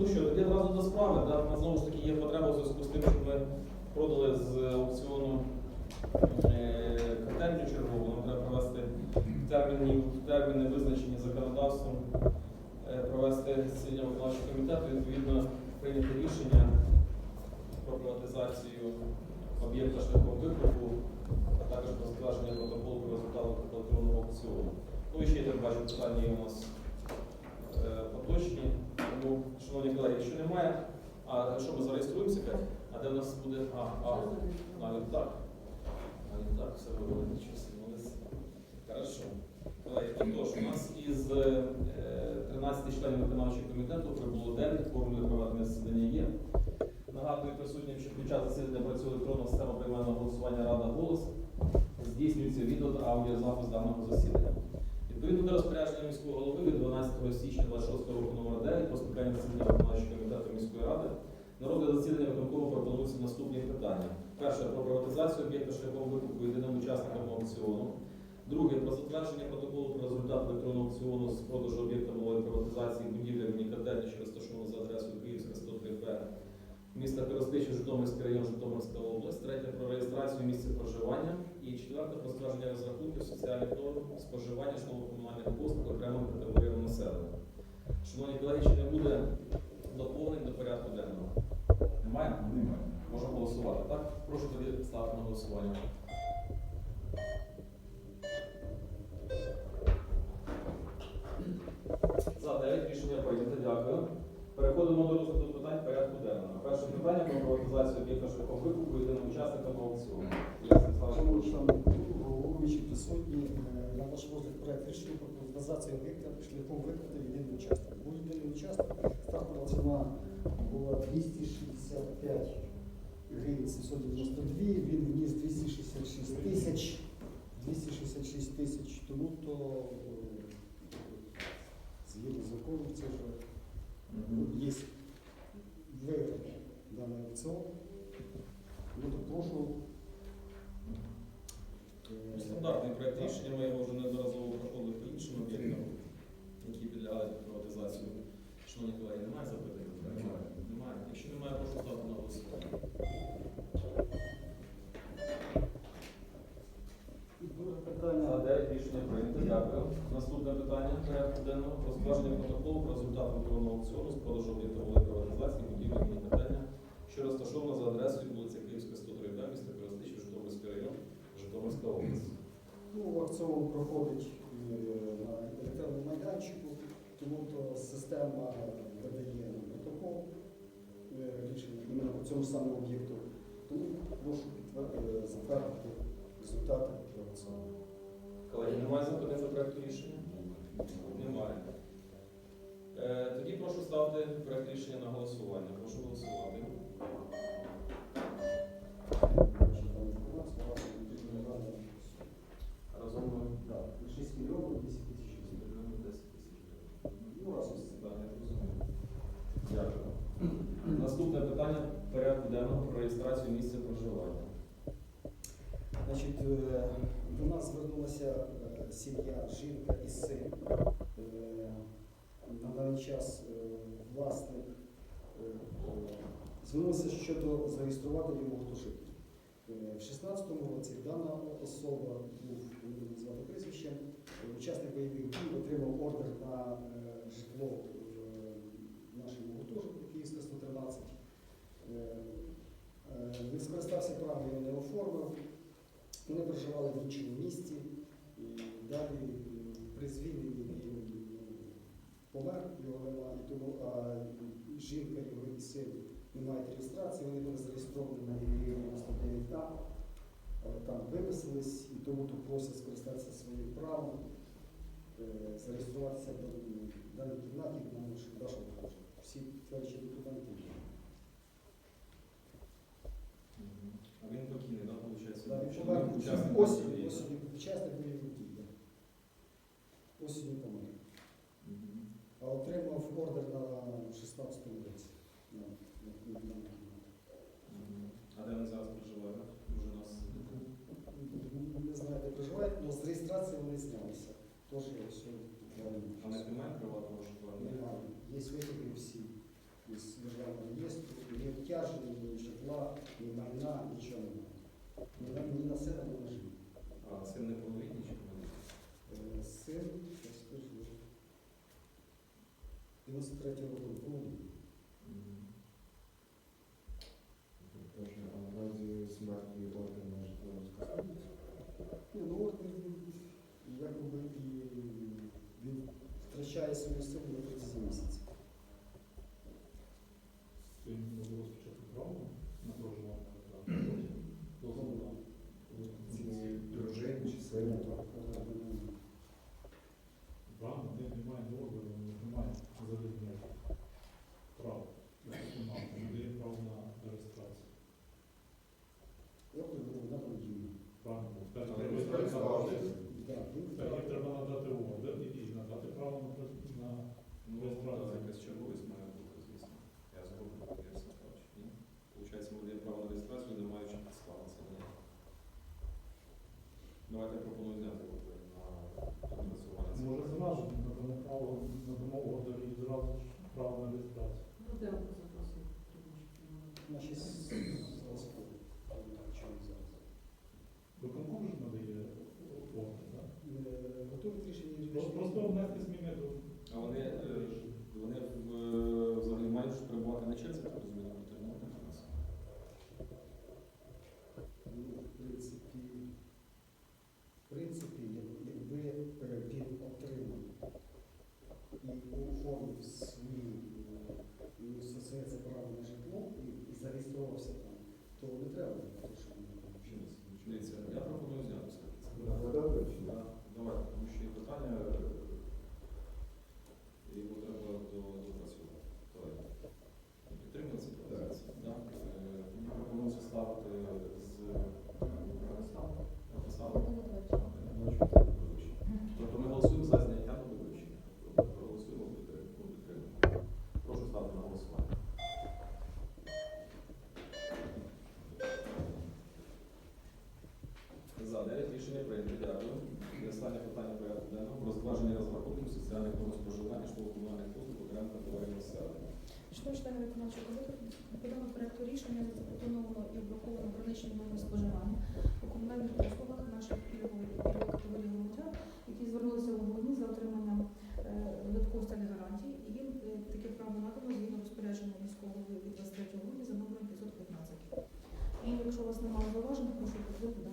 Ну що, тоді одразу до справи. Да? У знову ж таки є потреба у зв'язку з тим, що ми продали з аукціону е, котельню чергову. Нам треба провести терміни, терміни визначені законодавством, е, провести засідання виконавчого комітету, відповідно прийняти рішення про приватизацію об'єкта шляхом викупу, а також про затвердження протоколу про результати електронного аукціону. Ну і ще я бачу питання у нас е, поточні. Шановні колеги, якщо немає, а що ми зареєструємося? А де в нас буде? А, а, навіть так. Навіть так, все вивели, молодці. Хорошо. Колеги, отож, у нас із е, 13 членів виконавчого комітету прибуло день, формули проведення засідання є. Нагадую присутнім, що під час засідання працює електронна система приймального голосування Рада голос. Здійснюється відео та аудіозапис даного засідання. Відповідно до розпорядження міського голови від 12 січня 26 року номер 9 про скликання засідання виконавчого комітету міської ради на засідання виконкому пропонуються наступні питання. Перше про приватизацію об'єкта шляхом викупу єдиним учасникам аукціону. Друге про затвердження протоколу про результат електронного аукціону з продажу об'єкта малої приватизації будівлі міні-котельні, що розташована за адресою Київська 103Б міста Коростичі, Житомирський район, Житомирська область. Третє про реєстрацію місця проживання. І четверте про затвердження розрахунків соціальних норм споживання житлово-комунальних послуг окремим категоріям населення. Шановні колеги, чи не буде доповнень до порядку денного? Немає? Немає. Можемо голосувати, так? Прошу тоді ставити на голосування. За 9 рішення прийнято, дякую. Переходимо до розгляду питань порядку денного. Перше питання про приватизацію об'єкта шляхом викупу єдиним учасникам аукціону. Головуючі присутні, е, на ваш розгляд проект рішення про приватизацію об'єкта шляхом викупу єдиний учасник. Був єдиний учасник, стартова ціна була 265 гривень 792, він вніс 266 тисяч, 266 тисяч, тому то е, згідно закону це вже є виграв даний аукціон. Ну, то прошу е, Стандартний проект рішення, ми його вже неодноразово проходили по іншим об'єктам, які підлягають під приватизацію. Шановні колеги, немає запитань? Якщо немає, прошу ставити на голосування. Друге За питання. 9 рішення прийнято. Дякую. Наступне питання порядку денного про протоколу про результат електронного аукціону з продажу об'єкта малої приватизації будівлі міні-котельня, що розташована за адресою вулиця Київська, 103 Б, місто Коростичів, Житомирський район, Житомирська область. Ну, аукціон проходить е, на електронному майданчику, тому то система видає нам протокол е, іменно по цьому самому об'єкту. Тому прошу е, затвердити результати аукціону. Колеги, немає запитань до проекту рішення? Немає. Е, тоді прошу ставити проект рішення на голосування. Прошу голосувати. Значить, там інформація, у вас потрібно надати. Разом ми Так, 6 мільйонів 10 тисяч гривень. мільйонів 10 тисяч гривень. Ну, разом з цим. Так, я зрозумів. Дякую. Наступне питання порядку денного про реєстрацію місця проживання. Значить, е, до нас звернулася е, сім'я, жінка і син. Е, На даний час е, власник звернувся щодо зареєструвати його гуртожитки. В 16-му році дана особа був не буду назвати прізвищем, е, учасник бойових дій отримав ордер на е, житло е, в нашому гуртожитку Київська 113. Е, е, Не скористався правом, його не оформив. Вони проживали в іншому місті. І далі при звільненні він помер, його немає, тому а, жінка його і син не мають реєстрації, вони були зареєстровані на лінії 99 а там виписались, і тому то просять скористатися своїм правом, е, зареєструватися в даній- кімнаті, тому що покаже. Всі підтверджені документи участок. Осенью, осенью часто были водії. Да. Осінню помер. А отримав ордер на 16 році. На, на, на, на, А де вони зараз проживають? Нас не, не знаю, де но с з он не снялся. Тоже я все. А не понимаем приватного житла? Немає. Є в всі. Із державного реєстру, не обтяжені, ні житла, ні майна, нічого немає. Вона на сина положила. А син не половітній чи е, повинні? Син, я скажу, 93-го року повний. А наразі смерті орден може розказати? Ні, ну орден, якоби він втрачає свою силу на протязі місяця. Сьогодні було право на реєстрацію. Ну, де ви запросили? Наші зараз. Виконком же за рахунок споживання житлово-комунальних послуг окремих товарів населення. Що члени виконавчого комітету відповідно проекту рішення запропоновано і обраховано граничні норми споживання у комунальних послугах наших пільгових категорій громадян, які звернулися у грудні за отриманням е, додаткових сталі гарантій, і їм е, таке право надано згідно розпорядження міського голови від 23 грудня за номером 515. І якщо у вас немає зауважень, прошу підтримати.